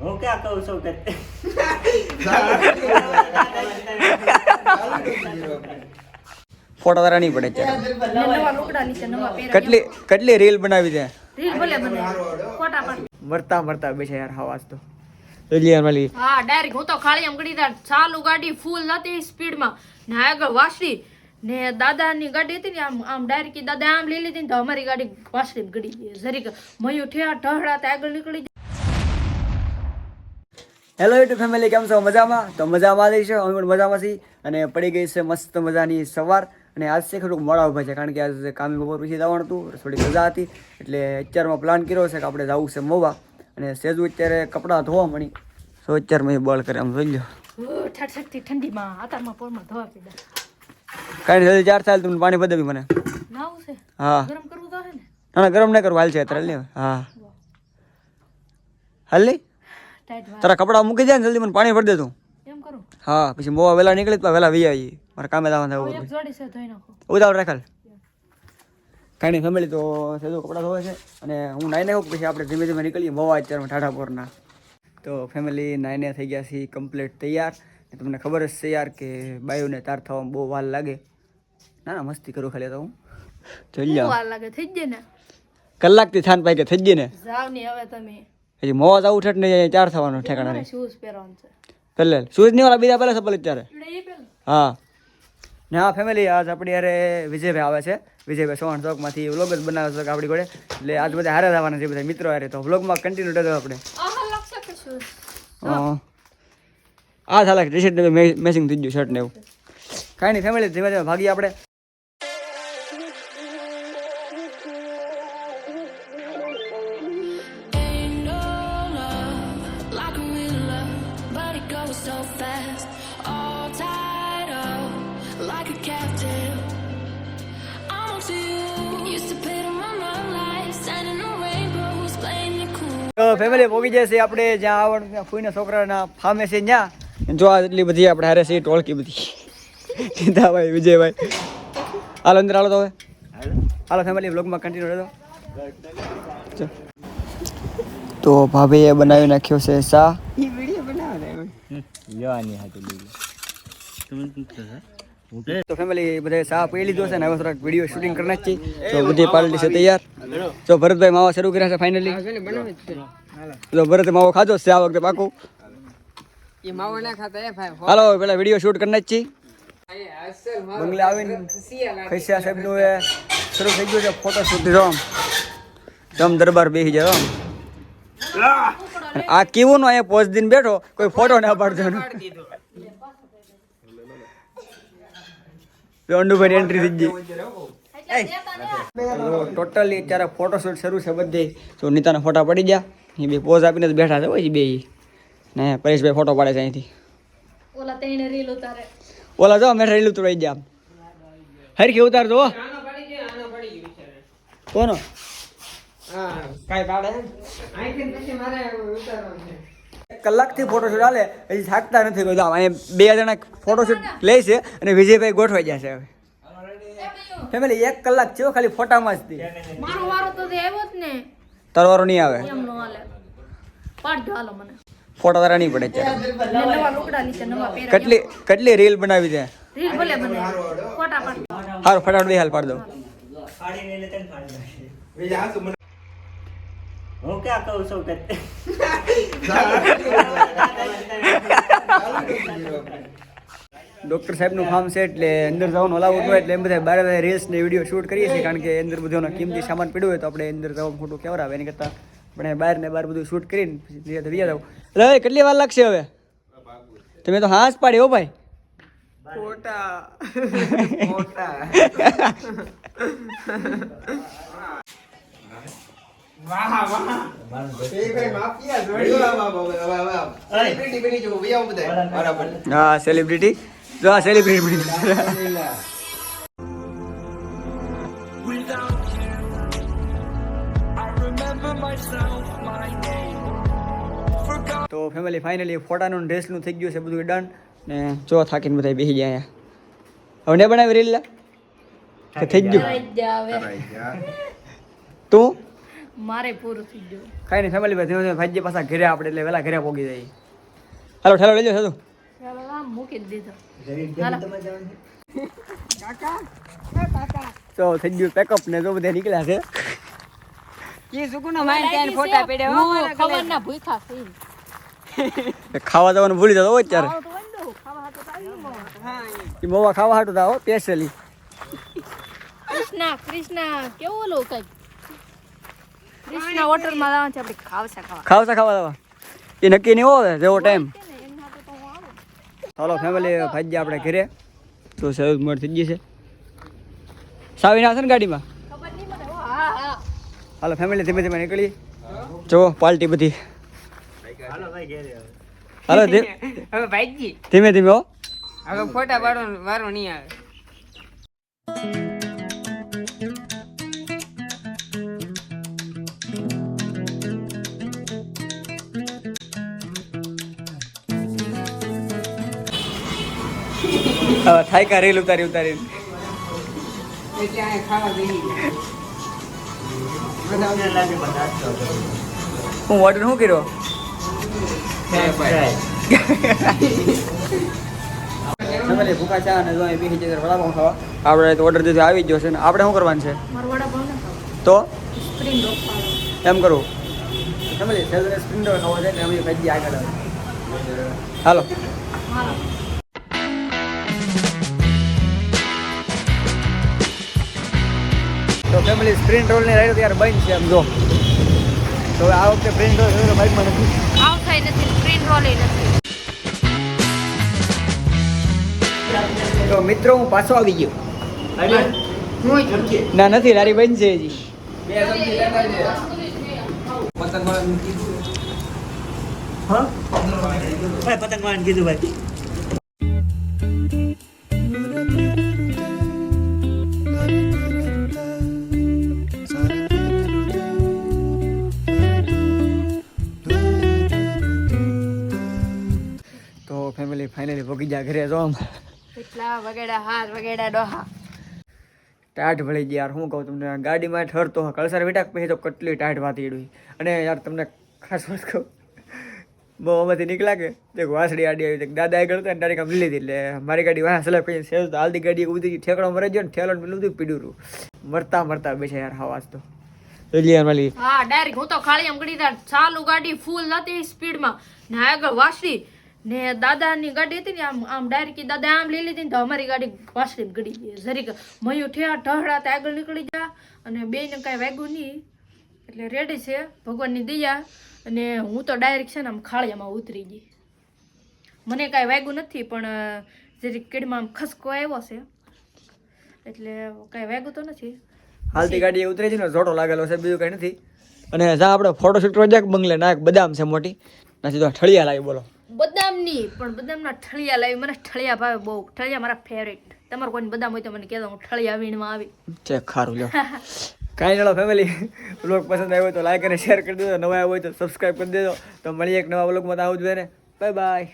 હું ક્યાં કહું છું કે ફોટા તારા નહીં પડે પહેર્યા કેટલી કેટલી રીલ બનાવી છે? રીલ ભલે બને. ફોટા પાડ મરતા મરતા બેસે યાર હવાસ તો. માલી હા ડાયરેક્ટ હું તો ખાલી એમ ગડી ચાલુ ગાડી ફૂલ હતી સ્પીડમાં. ને આગળ વાસળી ને દાદાની ગાડી હતી ને આમ આમ ડાયરેક્ટ દાદા આમ લઈ લીધી ને તો અમારી ગાડી વાસળી ગડી જરીક મયું ઠેઠ ઢહડા આગળ નીકળી હેલો યુટ્યુબ ફેમિલી કેમ છો? મજામાં? તો મજામાં લઈશું અમે પણ મજામાં છીએ. અને પડી ગઈ છે મસ્ત મજાની સવાર. અને આજ છે થોડુંક મોડા ઊભા છે. કારણ કે આજ કામે બપોર પછી જવાનું હતું. થોડી રજા હતી. એટલે અત્યારમાં પ્લાન કર્યો છે કે આપણે જવું છે મોવા. અને સેજુ અત્યારે કપડાં ધોવા મળી સો અત્યારમાં એ બળ કરે આમ જોઈ લો. ઠંડીમાં હાથામાં પોરમાં ધોવા પીડા કાંઈ નહીં ચાર સાલ તમને પાણી બધાવી મને. હા. ગરમ કરવું તો હે ને? ગરમ ના કરવું. હાલ છે અત્યારે હા. હાલ નહીં તારા કપડા મૂકી જાય ને જલ્દી મને પાણી ભરી દે તું. હા પછી મોવા વહેલા નીકળી તો વેલા વી આવી મારે કામે દાવા થયું એક જોડી છે ધોઈ નાખો. ઉતાવળ રાખલ કાંઈ ફેમિલી તો સેદો કપડા ધોવે છે. અને હું નાઈને આવું પછી આપણે ધીમે ધીમે નીકળીએ મોવા અત્યારમાં ઠાઠા પોરના તો ફેમિલી નાઈને થઈ ગયા છે કમ્પ્લીટ તૈયાર. તમને ખબર જ છે યાર કે બાયુને તાર થવામાં બહુ વાર લાગે. ના ના મસ્તી કરું ખાલી તો હું. જોઈ જાઉં વાર લાગે થઈ જ ને. કલાકથી થાન પાકે થઈ જ ને. જાવની હવે તમે. હજી મોવા જવું છે ને ચાર થવાનું ઠેકાણા. શૂઝ પહેરવાનું છે. પહેલે શૂઝ નહીં વાળા બીજા પહેલા એ પહેલા હા. ને હા ફેમિલી આજ આપણી યારે વિજયભાઈ આવે છે. વિજયભાઈ સોહણ ચોકમાંથી વ્લોગ જ બનાવે છે આપણી જોડે એટલે આજ બધા હારે થવાના છે બધા મિત્રો હારે. તો વ્લોગમાં કન્ટિન્યુ રહેજો આપણે. હા. આ થાલા ટી શર્ટ મેચિંગ થઈ ગયું શર્ટ ને એવું. કાંઈ નહીં ફેમિલી ધીમે ધીમે ભાગીએ આપણે. So fast. All tied up like a captive. I'm on to you. Used to pay to run my life, standing on rainbows, playing it cool. Family જાય છે આપણે જ્યાં ત્યાં ફૂઈના છોકરાના ફામે છે ત્યાં જો આ એટલી બધી આપણે હારે છે ટોળકી બધી સીતાભાઈ વિજયભાઈ હાલો અંદર હાલો તો હવે હાલો ફેમિલી બ્લોગમાં કન્ટિન્યુ રહેતો. તો ભાભીએ બનાવી નાખ્યો છે સા લેવાની હતી તો ફેમિલી બધા સા પહેલી લીધો છે ને હવે થોડાક વીડિયો શૂટિંગ કરના છે તો બધી પાર્ટી છે તૈયાર. તો ભરતભાઈ માવા શરૂ કર્યા છે ફાઇનલી તો ભરત માવો ખાધો છે આ વખતે પાકું. હાલો પેલા વીડિયો શૂટ કરી નાખી બંગલે આવીને ખૈસિયા સાહેબનું એ શરૂ થઈ ગયું છે ફોટો શૂટ જો આમ. દરબાર બેસી જાય આમ. આ કેવું નો અહીંયા પોચ દિન બેઠો કોઈ ફોટો ના પાડતો એનો. એન્ટ્રી થઈ ગઈ. ટોટલી અત્યારે ફોટોશૂટ શરૂ છે બધે. તો નીતાના ફોટા પડી ગયા. એ બે પોઝ આપીને બેઠા છે હોય બે ને પરેશભાઈ ફોટો પાડે છે અહીંથી. ઓલા તેને રીલ ઉતારે. ઓલા જો મેં રીલ ઉતરાઈ ગયા. હરખી કલાકથી ફોટોશૂટ હાલે હજી થાકતા નથી બધા અહીં અહીંયા બે જણા ફોટોશૂટ લે છે અને વિજયભાઈ ગોઠવાઈ જશે હવે. ફેમિલી એક કલાક થયો ખાલી ફોટામાં જ થી મારો વારો તો આવ્યો જ ને. તરવારો નહીં આવે? એમ નો હાલે. પાડ દો હાલો મને. ફોટા તારા નહીં પડે છે નવા લુગડા નીચે નવા પહેર્યા. કેટલી કેટલી રીલ બનાવી છે? રીલ ભલે બને. ફોટા પાડ સારું ફટાફટ બે હાલ પાડ દો ફાડી લઈને તને ફાડી નાખી. હું ક્યાં કહું છું કે ડૉક્ટર સાહેબનું ફાર્મ છે એટલે અંદર જવાનું અલાઉડ હોય એટલે એમ બધા બારે બધા રીલ્સ ને વીડિયો શૂટ કરીએ છીએ કારણ કે અંદર બધું કિંમતી સામાન પડ્યું હોય તો આપણે અંદર જવાનું ખોટું કેવર આવે એની કરતાં આપણે બહાર ને બહાર બધું શૂટ કરીને પછી ધીરે ધીરે જાવ હવે કેટલી વાર લાગશે હવે? તમે તો હાથ પાડી હો ભાઈ. હા સેલિબ્રિટી જો આ સેલિબ્રિટી તો ફેમિલી ફાઇનલી ફોટાનું ડ્રેસનું થઈ ગયું છે બધું ડન ને જો થાકીને બધા બેસી ગયા અહીંયા. હવે ને બનાવી રીલ કે થઈ ગયું. તું? મારે પૂરું થઈ ગયું. કઈ ને ફેમિલી ભાઈ ધીમે ભાઈ પાછા ઘરે આપણે એટલે વેલા ઘરે પોગી જાય. હાલો ઠેલો લઈ સાધુ. ચાલો મૂકી દીધો. જરીક હાલો. તમે જવાનું છે? તો થઈ ગયું પેકઅપ ને જો બધા નીકળ્યા છે. હું ખબર ના ભૂખા થઈ ખાવા જવાનું ભૂલી જતો હોય અત્યારે. મોવા ખાવા હાટું થાવ સ્પેશિયલી કૃષ્ણા કૃષ્ણા કેવું ઓલું કઈ કૃષ્ણા હોટલમાં લાવવાનું છે આપણે ખાવસા ખાવા. ખાવસા ખાવા જવા એ નક્કી નહીં હોય જેવો ટાઈમ ચાલો ફેમિલી ભાઈ આપણે ઘરે. તો સહેજ મોડ થઈ ગઈ છે. સાવીને આવશે ને ગાડીમાં? હાલો ફેમિલી ધીમે ધીમે નીકળી. જુઓ પાર્ટી બધી. હાલો ધીમે ધીમે હો. હવે ફોટા પાડવાનો વારો નહીં આવે. થાય કા રેલ ઉતારી ઉતારી છો. હું ઓર્ડર શું કર્યો? Right. ફેમિલી ચા અને બીજી જગ્યાએ ખાવા. આપણે તો ઓર્ડર દીધો આવી જ જશે ને આપણે શું કરવાનું છે? તો? એમ કરું. ફેમિલી ફેમિલી સ્પ્રિન્ટ રોલની રાઈડ ત્યારે બંધ છે એમ જો. તો આ વખતે સ્પ્રિંગ રોલ બાઇકમાં નથી આવ થાય નથી સ્પ્રિન્ટ રોલ નથી. તો મિત્રો હું પાછો આવી ગયો. ના નથી લારી બંધ છે હજી. પતંગ કીધું ભાઈ. ફાઇનલી ભોગી જા ઘરે જો આમ. વગેડા હાથ વગેડા ડોહા. ટાઢ ભળી ગયા યાર હું કહું તમને ગાડીમાં ઠરતો કળસર બેઠા પછી તો કેટલી ટાઢ વાતી એડવી અને યાર તમને ખાસ વાત કહું બહુ આમાંથી નીકળ્યા કે દેખ વાસડી આડી આવી. દાદા આગળ હતા ને ડાયરેક્ટ આમ લીધી એટલે મારી ગાડી વાહ સલાહ કરી સેવ તો હાલતી ગાડી ઉધી ઠેકડો મરે ગયો ને ઠેલો ને પેલું બધું પીડ્યું મરતા મરતા બેસે યાર હવાજ તો. હા ડાયરેક્ટ હું તો ખાલી એમ ગડી ચાલુ ગાડી ફૂલ હતી સ્પીડમાં ને આગળ વાસળી ને દાદાની ગાડી હતી ને આમ આમ ડાયરેક્ટ દાદા આમ લઈ લીધી ને તો અમારી ગાડી વાસળી ગડી ગઈ. જરીક મયું ઠેડા ઢહડા તો આગળ નીકળી જા અને બેયને કાંઈ વાગ્યું નહીં. એટલે રેડી છે ભગવાનની દયા. અને હું તો ડાયરેક્ટ છે ને આમ ખાળિયામાં ઉતરી ગઈ. મને કાંઈ વાગ્યું નથી પણ જરીક કીડમાં આમ ખસકો આવ્યો છે. એટલે કાંઈ વાગ્યું તો નથી. હાલતી ગાડી ઉતરી છે ને જોટો લાગેલો છે બીજું કંઈ નથી. અને જ્યાં આપણે ફોટોશૂટ કરવા જાય બંગલે નાયક બદામ છે મોટી. નથી તો ઠળિયા લાવી બોલો. બદામની પણ બદામના ઠળિયા લાવી. મને ઠળિયા ભાવે બહુ. ઠળિયા મારા ફેવરેટ તમારે કોઈ બદામ હોય તો મને કહેતો હું ઠળિયા વીણમાં આવી. છે ખારું લો કાંઈ ચાલો ફેમિલી બ્લોગ પસંદ આવ્યો તો લાઈક અને શેર કરી દેજો. નવા આવ્યો હોય તો સબસ્ક્રાઈબ કરી દેજો. તો મળીએ એક નવા બ્લોગમાં આવું જોઈએ ને. Bye bye